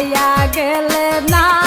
হারাইয়া গেলে না